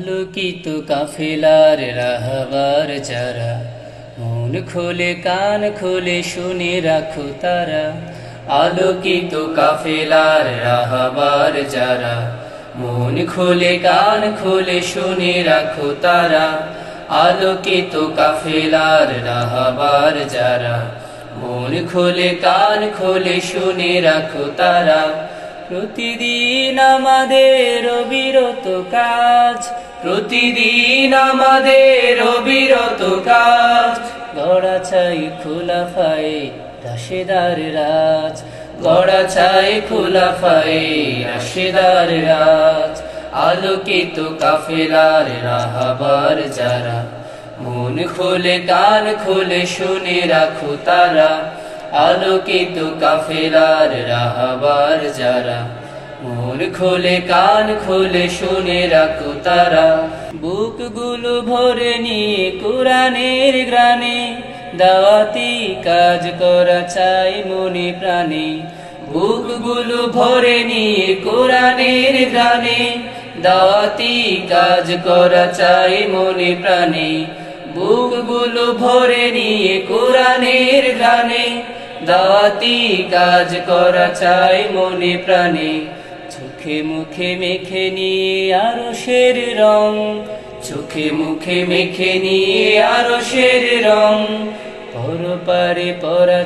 আলোকিত কাফেলার রাহবার যারা। মন খোলে, কান খোলে, শুনে রাখো তারা। আলোকিত কাফেলার রাহবার যারা। মন খোলে, কান খোলে, শুনে রাখো তারা। আলোকিত কাফেলার রাহবার যারা। মন খোলে, কান খোলে, শুনে রাখো তারা। প্রতিদিন আমাদের অবিরত কাজ। প্রতিদিন আমাদের অবিরত কাজ। গড়া চাই খোলা ফাই রাশেদার রাজ। গড়া চাই খোলা ফাই রাশেদার রাজ। আলোকিত কাফেলার রাহাবার যারা। মন খোলে, কান খোলে, শুনে রাখো তারা। আলোকিত কাফেলার রাহাবার যারা। মন খোলে, কান খোলে শুনে রাখো তারা। বুকগুলো ভরে নিয়ে, কোরআনের গ্রানে দাওয়াতি কাজ করা চাই মনে প্রাণে। বুকগুলো ভরে নিয়ে, কোরআনের গ্রানে দাওয়াতি কাজ করা চাই মনে প্রাণে। বুকগুলো ভরে নিয়ে, কোরআনের গানে দাওয়াতি কাজ করা চাই মনে প্রাণে। চোখে মুখে মেখে নিয়ে আরও শের রং। চোখে মুখে মেখে নিয়ে আরও শের রং। পর পারে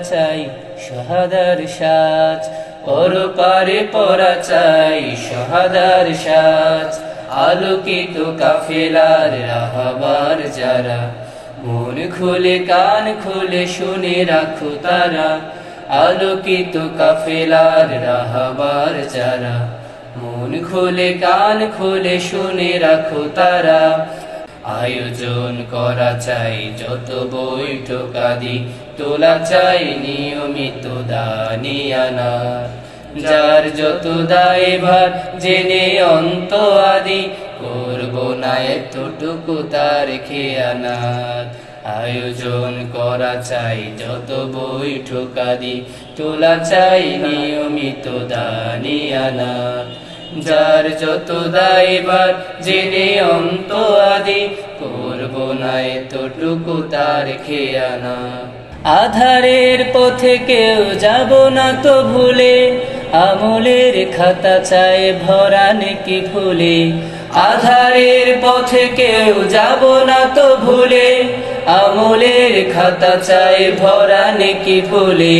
চাই সহাদার সাজ। পর পারে পরা চাই সহাদার সাজ। আলোকিত কাফেলার রাহাবার যারা। মন খুলে, কান খুলে শুনে রাখো তারা। আলোকিত কাফেলার রাহাবার যারা। মন খুলে, কান খুলে শুনে রাখো তারা। আয়োজন করা চাই, যত বৈঠক আদি তোলা চাই, নিয়মিত দানিয়ানার যার যত দায়ভার, জেনে অন্ত আদি করব না এতটুকু তার খেয়ানাত। আয়োজন করা চাই, যত বৈঠক আদি তোলা চাই, নিয়মিত দানিয়ানাত যার যত দায়ভার জেনে অন্ত আদি, করব নাই তোটুকু তার খেয়ানা। আধারের পথে কেউ যাব না তো ভুলে, আমলের খাতা চায় ভরা নেকি ফুলে। আধারের পথে কেউ যাব না তো ভুলে, আমলের খাতা চায় ভরা নেকি ফুলে।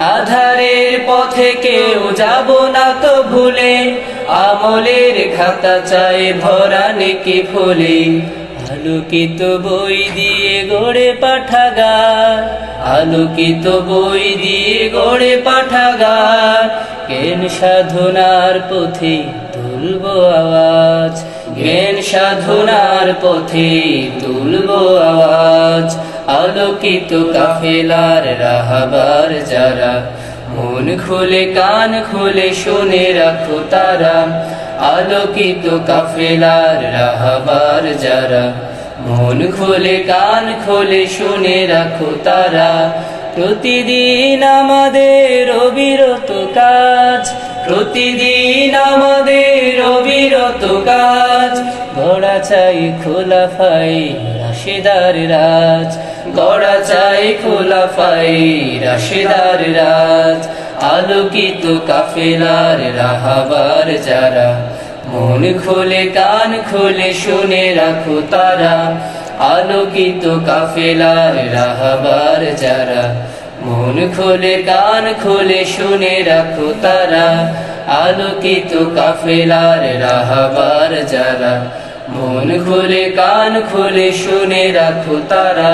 আধারের পথে কেউ যাব না তো ভুলে আমলের খাতা চায় ভরা নেকি ফুলে। আলোকিত বই দিয়ে গড়ে পাঠাগার। আলোকিত বই দিয়ে গড়ে পাঠাগার। জ্ঞান সাধনার পথে তুলব আওয়াজ। জ্ঞান সাধনার পথে তুলব আওয়াজ। আলোকিত কাফেলার রাহাবার যারা মন খুলে, কান খুলে শুনে রাখো তারা। আলোকিত কাফেলার রাহাবার যারা। মন খুলে, কান খুলে শুনে রাখো তারা। প্রতিদিন আমাদের অবিরত কাজ, প্রতিদিন আমাদের অবিরত কাজ। ঘোড়া চাই খোলা ফাই, রাশেদার রাজ। গড়া চাই খোলা ফাই রাশেদার রাজ আলোকিত কাফেলার রাহাবার যারা। মন খোলে, কান খোলে, শুনে রাখো তারা। আলোকিত কাফেলার রাহাবার যারা। মন খোলে, কান খোলে, শুনে রাখো তারা। আলোকিত কাফেলার রাহাবার যারা। মন খুলে কান খুলে শুনে রাখো তারা।